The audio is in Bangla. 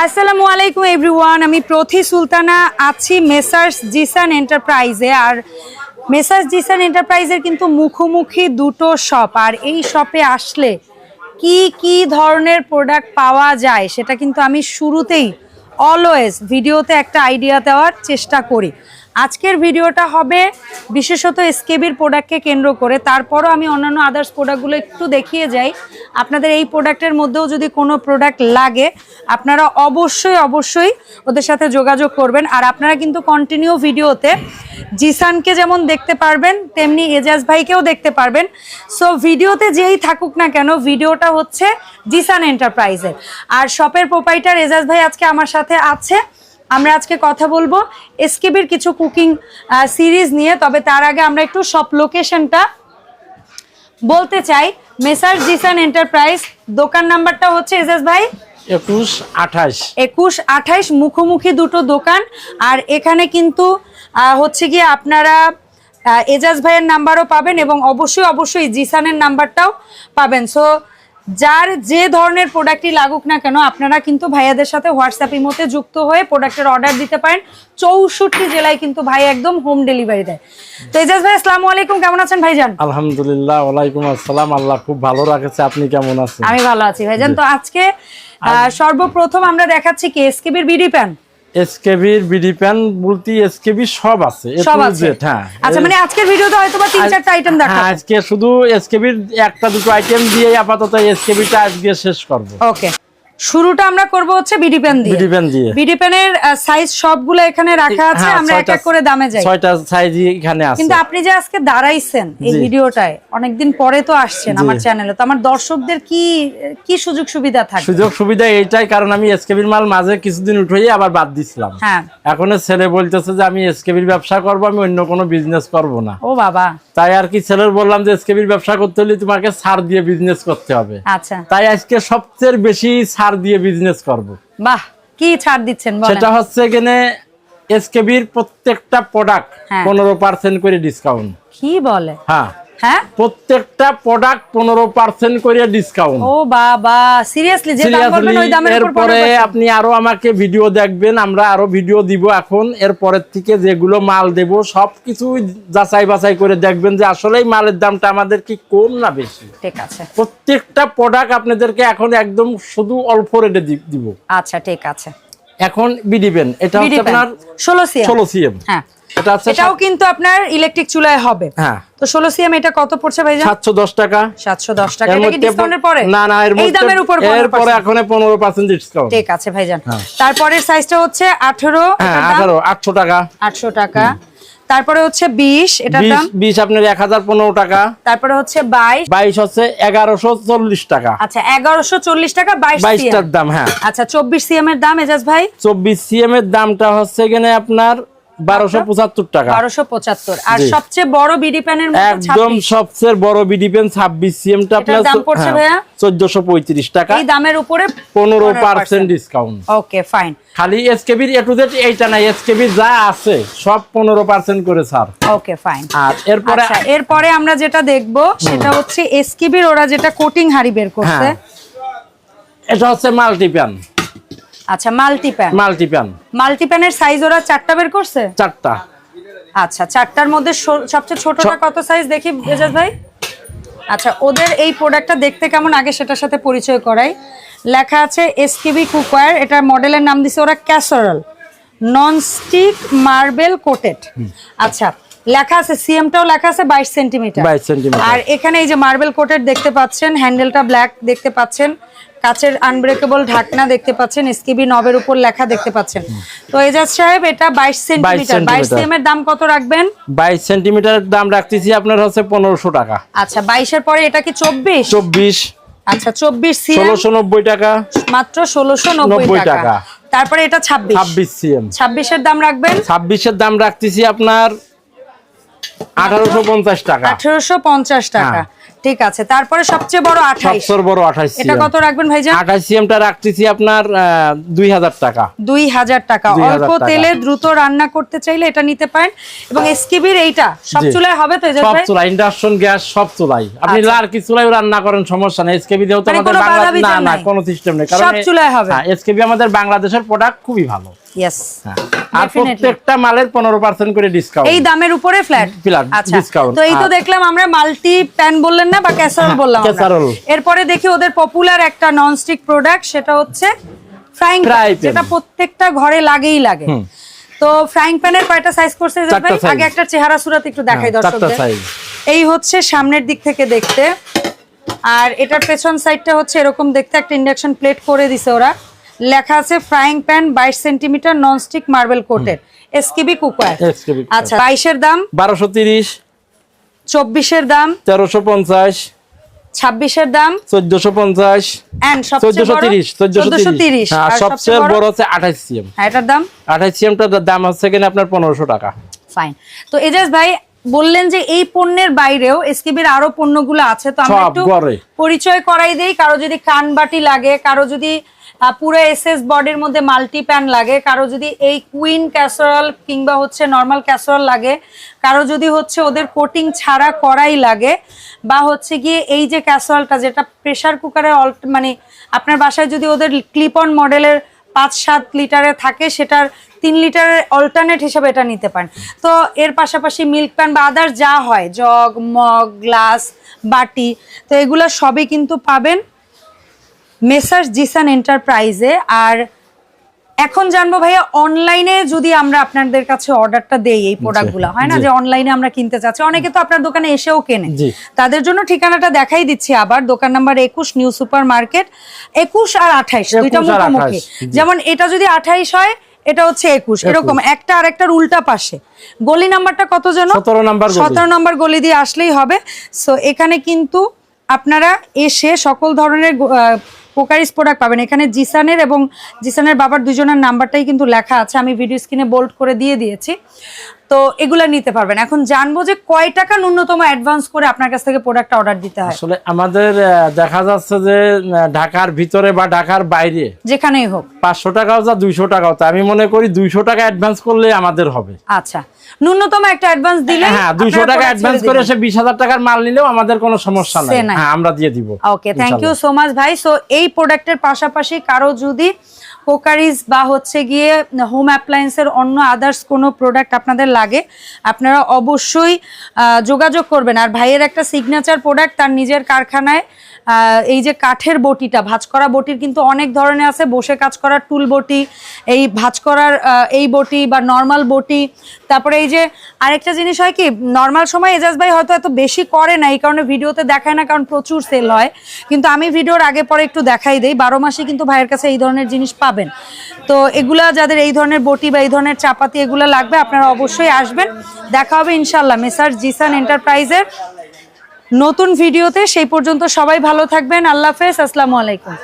আসসালামু আলাইকুম এভরিওয়ান আমি প্রথি সুলতানা আছি মেসার্স জিসান এন্টারপ্রাইজে। আর মেসার্স জিসান এন্টারপ্রাইজের কিন্তু মুখোমুখি দুটো শপ আর এই শপে আসলে কি কি ধরনের প্রোডাক্ট পাওয়া যায়, সেটা কিন্তু আমি শুরুতেই অলওয়েজ ভিডিওতে একটা আইডিয়া দেওয়ার চেষ্টা করি। আজকের ভিডিওটা হবে বিশেষত এসকেবির প্রোডাক্টকে কেন্দ্র করে। তারপরও আমি অন্যান্য আদার্স প্রোডাক্টগুলো একটু দেখিয়ে যাই। আপনাদের এই প্রোডাক্টের মধ্যেও যদি কোনো প্রোডাক্ট লাগে, আপনারা অবশ্যই অবশ্যই ওদের সাথে যোগাযোগ করবেন। আর আপনারা কিন্তু কন্টিনিউ ভিডিওতে জিসানকে যেমন দেখতে পারবেন, তেমনি এজাজ ভাইকেও দেখতে পারবেন। সো ভিডিওতে যেই থাকুক না কেন, ভিডিওটা হচ্ছে জিসান এন্টারপ্রাইজের আর শপের প্রোপাইটার এজাজ ভাই আজকে আমার সাথে আছে। আমরা আজকে কথা বলব এসকেবির কিছু কুকিং সিরিজ নিয়ে তবে তার আগে আমরা একটু সব লোকেশনটা বলতে চাই। মেসার জিসান এন্টারপ্রাইজ দোকান নাম্বারটা হচ্ছে এজাজ ভাই? একুশ আঠাশ। একুশ আঠাইশ মুখোমুখি দুটো দোকান। আর এখানে কিন্তু হচ্ছে গিয়ে আপনারা এজাজ ভাইয়ের নাম্বারও পাবেন এবং অবশ্যই অবশ্যই জিসানের নাম্বারটাও পাবেন। সো যার যে ধরনের প্রোডাক্টই লাগুক না কেন আপনারা কিন্তু ভাইয়াদের সাথে হোয়াটসঅ্যাপ ইমোতে যুক্ত হয়ে প্রোডাক্টের অর্ডার দিতে পারেন। চৌষট্টি জেলায় কিন্তু ভাই একদম হোম ডেলিভারি দেয়। তো এজাজ ভাই আসসালামু আলাইকুম কেমন আছেন ভাইজান? আলহামদুলিল্লাহ ওয়ালাইকুম আসসালাম আল্লাহ খুব ভালো রাখেছে আপনি কেমন আছেন? আমি ভালো আছি ভাইজান। তো আজকে সর্বপ্রথম আমরা দেখাচ্ছি কি এসকেবির বিডি প্যান এসকেবির বিডি প্যান বলতে এসকেবি সব আছে। সব আছে। হ্যাঁ। আচ্ছা মানে আজকের ভিডিওতে হয়তো বা তিন চারটা আইটেম হ্যাঁ, দেখাবো। আজকে শুধু এসকেবির একটা দুটো আইটেম দিয়ে আপাতত এসকেবিটা আজকে শেষ করব। ওকে শুরুটা আমরা করব হচ্ছে বিডি পেন দিয়ে। বিডি প্যান দিয়ে। বিডি পেনের সাইজ সবগুলো এখানে রাখা আছে হ্যাঁ, আমরা এক এক করে দামে যাই। ছয়টা সাইজই এখানে আছে। কিন্তু আপনি যে আজকে দাঁড়াইছেন এই। ভিডিওটায় অনেকদিন পরে তো আসছেন আমার চ্যানেলে তো আমার দর্শকদের কি কি সুযোগ সুবিধা থাকবে? সুযোগ সুবিধা এইটাই কারণ আমি এসকেবির মাল মাঝে কিছুদিন উঠেই আবার বাদ দিছিলাম। হ্যাঁ। এখন ছেলে বলতেছে যে আমি এসকেবির ব্যবসা করব আমি অন্য কোনো বিজনেস করব না। ও বাবা। তাই আর কি ছেলের বললাম যে এসকেবির ব্যবসা করতে হলে তোমাকে ছাড় দিয়ে বিজনেস করতে হবে। আচ্ছা। তাই আজকে সবচেয়ে বেশি ছাড় দিয়ে বিজনেস করব। বাহ কি ছাড় দিচ্ছেন সেটা হচ্ছে এখানে এসকেবির প্রত্যেকটা প্রোডাক্ট হ্যাঁ। পনেরো পার্সেন্ট করে ডিসকাউন্ট কি বলে? হ্যাঁ। হ্যাঁ? প্রত্যেকটা প্রোডাক্ট পনেরো পার্সেন্ট করে ডিসকাউন্ট ও বাবা সিরিয়াসলি যে দাম বলবেন ওই দামের উপর এরপরে আপনি আরও আমাকে ভিডিও দেখবেন আমরা আরও ভিডিও দিব এখন। এরপরের থেকে যেগুলো মাল দেব সবকিছু যাচাই বাছাই করে দেখবেন যে আসলেই মালের দামটা আমাদের কি কম না বেশি। ঠিক আছে। প্রত্যেকটা প্রোডাক্ট আপনাদেরকে এখন একদম শুধু অল্প রেটে দিব। আচ্ছা ঠিক আছে। এখন বিডিবেন এটা হচ্ছে আপনার ষোলো সিএম। ষোলো সিএম। হ্যাঁ। এটাও কিন্তু আপনার ইলেকট্রিক চুলায় হবে। হ্যাঁ। তো ষোলো সিএম এটা কত পড়ছে ভাইজান? সাতশো দশ টাকা। সাতশো দশ টাকা। এটা কি ডিসকাউন্টের পরে? না না এর মধ্যে দামের উপর এরপরে 15% এখন পনেরো পার্সেন্ট ডিসকাউন্ট ঠিক আছে ভাইজান। হ্যাঁ। তারপরের সাইজটা হচ্ছে আঠেরো হ্যাঁ আঠারো আটশো টাকা। আটশো টাকা। তারপরে হচ্ছে বিশ এটার দাম? বিশ আপনার এক হাজার পনেরো টাকা। তারপরে হচ্ছে বাইশ। বাইশ হচ্ছে এগারোশো চল্লিশ টাকা। আচ্ছা এগারোশো চল্লিশ টাকা বাইশ বাইশটার দাম হ্যাঁ। আচ্ছা চব্বিশ সিএম এর দাম এজাজ ভাই? চব্বিশ সিএম এর দামটা হচ্ছে এখানে আপনার বারোশো পঁচাত্তর টাকা। বারোশো পঁচাত্তর। আর সবচেয়ে বড় বিডি প্যানের মধ্যে একদম সবচেয়ে বড় বিডি পেন ছাব্বিশ সিএমটা এটার আপনার দাম পড়ছে ভাইয়া? চোদ্দশো পঁয়ত্রিশ টাকা। এই দামের উপরে ডিসকাউন্ট ওকে ফাইন খালি এসকেবির এ টু জেড এইটা এসকেবির যা আছে সব পনেরো পার্সেন্ট করে ছাড়। ওকে ফাইন আর এরপরে আচ্ছা এরপরে আমরা যেটা দেখব সেটা হচ্ছে এসকিবির ওরা যেটা কোটিং হাড়ি বের করছে। হ্যাঁ। এটা হচ্ছে multi pan multi pan multi pan multi প্যানের সাইজ ওরা চারটা বের করছে? চারটা। আচ্ছা চারটার মধ্যে সবচেয়ে ছোটটা কত সাইজ দেখি এজাজ ভাই? আচ্ছা ওদের এই প্রোডাক্টটা দেখতে কেমন? আগে সেটার সাথে পরিচয় করাই। লেখা আছে এসকিবি কুকওয়্যার এটার মডেলের নাম দিছে ওরা casserole non stick marble coated আচ্ছা লেখা আছে সিএমটাও লেখা আছে বাইশ সেন্টিমিটার। 22 সেন্টিমিটার। আর এখানে এই যে মার্বেল কোটেড দেখতে পাচ্ছেন হ্যান্ডেলটা ব্ল্যাক দেখতে পাচ্ছেন কাচের আনব্রেকেবল ঢাকনা দেখতে পাচ্ছেন এসকিবি নবের উপর লেখা দেখতে পাচ্ছেন। তো এজাজ সাহেব এটা বাইশ সেন্টিমিটার। বাইশ সেন্টিমিটার। সিএম এর দাম কত রাখবেন? বাইশ সেন্টিমিটার দাম রাখতেছি আপনার হচ্ছে পনেরোশো টাকা। আচ্ছা বাইশের পরে এটা কি চব্বিশ? চব্বিশ। আচ্ছা চব্বিশ সিএম ষোলোশো নব্বই টাকা। মাত্র ষোলোশো নব্বই টাকা। টাকা। তারপরে এটা ছাব্বিশ। ছাব্বিশ সিএম ছাব্বিশের দাম রাখবেন? ছাব্বিশের দাম রাখতেছি আপনার আঠারোশো পঞ্চাশ টাকা। আঠেরোশো পঞ্চাশ টাকা। হ্যাঁ। ঠিক আছে তারপরে সবচেয়ে বড় আঠাইশ। বড় আঠাইশ এটা কত রাখবেন ভাইজান? আঠাইশ সিএমটা রাখতেছি আপনার দুই হাজার টাকা। দুই হাজার টাকা। অল্প তেলে দ্রুত রান্না করতে চাইলে এটা নিতে পারেন। এবং এসকিবির এইটা সব। চুলায় হবে তো সব চুলাই ইন্ডাকশন গ্যাস সব চুলাই আপনি আচ্ছা। লার কি চুলাই রান্না করেন সমস্যা নেই। এসকেবি মানে আমাদের বাংলাদেশ না না কোনো সিস্টেম নেই। সব চুলায় হবে। এসকেবি আমাদের বাংলাদেশের প্রোডাক্ট খুবই ভালো। ইয়েস হ্যাঁ। আর প্রত্যেকটা মালের পনেরো পার্সেন্ট করে ডিসকাউন্ট এই দামের উপরে ফ্ল্যাট আচ্ছা। তো এই তো দেখলাম আমরা মাল্টি প্যান বললেন না বা ক্যাসারোল হ্যাঁ, বললাম। এরপরে দেখি ওদের পপুলার একটা ননস্টিক প্রোডাক্ট সেটা হচ্ছে ফ্রাইং যেটা প্রত্যেকটা ঘরে লাগেই লাগে। তো ফ্রাইং প্যানের কয়টা সাইজ করছে ভাই? আগে একটা চেহারা সুরাত একটু দেখাই হ্যাঁ, দর্শকদের। এই হচ্ছে সামনের দিক থেকে দেখতে। আর এটার পেছন সাইডটা হচ্ছে এরকম দেখতে একটা ইন্ডাকশন প্লেট করে দিছে ওরা। লেখা আছে ফ্রাইং প্যান বাইশ সেন্টিমিটার ননস্টিক মার্বেল কোটের এসকিবি কুকার আচ্ছা বাইশের দাম? বারোশো তিরিশ। চব্বিশের দাম? তেরোশো পঞ্চাশ। ছাব্বিশের দাম? চোদ্দশো পঞ্চাশ। চোদ্দশো তিরিশ চোদ্দশো তিরিশ। সবচেয়ে বড়? হচ্ছে আঠাইশ সিএম। হ্যাঁ, এটার দাম? আঠাইশ সিএমটার দাম হচ্ছে কিনা আপনার পনেরোশো টাকা। ফাইন তো এজাজ ভাই বললেন যে এই পণ্যের বাইরেও এসকিবির আরও পণ্যগুলো আছে তো আমরা একটু পরিচয় করাই দেই। কারও যদি কান বাটি লাগে কারও যদি পুরো এসএস বডির মধ্যে মাল্টি প্যান লাগে। কারও যদি এই কুইন ক্যাসারল কিংবা হচ্ছে নর্মাল ক্যাসারল লাগে, কারও যদি হচ্ছে ওদের কোটিং ছাড়া করাই লাগে, বা হচ্ছে গিয়ে এই যে ক্যাসারলটা যেটা প্রেসার কুকারে মানে আপনার বাসায় যদি ওদের ক্লিপ অন মডেলের পাঁচ সাত লিটারে থাকে, সেটার তিন লিটারের অল্টারনেট হিসেবে এটা নিতে পারেন। তো এর পাশাপাশি মিল্ক প্যান বা আদার যা হয়, জগ, মগ, গ্লাস, বাটি, তো এগুলো সবই কিন্তু পাবেন। মেসার্স জিসান এন্টারপ্রাইজে। আর এখন জানব ভাইয়া অনলাইনে যদি আমরা আপনাদের কাছে অর্ডারটা দেই এই প্রোডাক্টগুলো হয় না? যে অনলাইনে আমরা কিনতে চাচ্ছি। অনেকে তো আপনার দোকানে এসেও কেনে। তাদের জন্য ঠিকানাটা দেখাই দিচ্ছি আবার। দোকান নাম্বার একুশ নিউ সুপার মার্কেট একুশ আর আঠাইশ দুইটা 21 মুখোমুখি। যেমন এটা যদি আঠাইশ হয় এটা হচ্ছে একুশ। এরকম একটা আর একটার উল্টা পাশে। গলি নাম্বারটা কত যেন? 17 নাম্বার সতেরো নাম্বার গলি দিয়ে আসলেই হবে। সো এখানে কিন্তু আপনারা এসে সকল ধরনের পোকারিস প্রোডাক্ট পাবেন। এখানে জিসানের এবং জিসানের বাবার দুজনের নাম্বারটাই কিন্তু লেখা আছে। আমি ভিডিও স্ক্রিনে বোল্ড করে দিয়ে দিয়েছি। তো এগুলা নিতে পারবেন। এখন জানব যে কয় টাকা ন্যূনতম অ্যাডভান্স করে আপনার কাছ থেকে প্রোডাক্ট অর্ডার দিতে হয়? আসলে আমাদের দেখা যাচ্ছে যে ঢাকার ভিতরে বা ঢাকার বাইরে যেখানেই হোক। পাঁচশো টাকাও যা দুইশো টাকাও তা। আমি মনে করি দুইশো টাকা অ্যাডভান্স করলে আমাদের হবে। আচ্ছা। ন্যূনতম একটা অ্যাডভান্স দিলে হ্যাঁ দুইশো টাকা অ্যাডভান্স করে সে বিশ হাজার টাকার মাল নিলেও আমাদের কোনো সমস্যা নাই। হ্যাঁ আমরা দিয়ে দিব। Okay thank you so much ভাই। সো এই প্রোডাক্টের পাশাপাশি কারও যদি কোকারিজ বা হচ্ছে গিয়ে হোম অ্যাপ্লায়েন্সের অন্য আদার্স কোনো প্রোডাক্ট আপনাদের লাগে, আপনারা অবশ্যই যোগাযোগ করবেন। আর ভাইয়ের একটা সিগনেচার প্রোডাক্ট তার নিজের কারখানায় এই যে কাঠের বটিটা ভাঁজ করা বটির কিন্তু অনেক ধরনের আছে। বসে কাজ করার টুল বটি, এই ভাঁজ করার এই বটি বা নর্মাল বটি। তারপরে এই যে আরেকটা জিনিস হয় কি নর্মাল সময় এজাজ ভাই হয়তো এত বেশি করে না, এই কারণে ভিডিওতে দেখায় না, কারণ প্রচুর সেল হয়। কিন্তু আমি ভিডিওর আগে পরে একটু দেখাই দেই। বারো মাসে কিন্তু ভাইয়ের কাছে এই ধরনের জিনিস পাবেন। তো এগুলা যাদের এই ধরনের বটি বা এই ধরনের চাপাতি এগুলো লাগবে, আপনারা অবশ্যই আসবেন। দেখা হবে ইনশাল্লাহ মেসার জিসান এন্টারপ্রাইজের নতুন ভিডিওতে। সেই পর্যন্ত সবাই ভালো থাকবেন। আল্লাহ হাফেজ। আসসালামু আলাইকুম।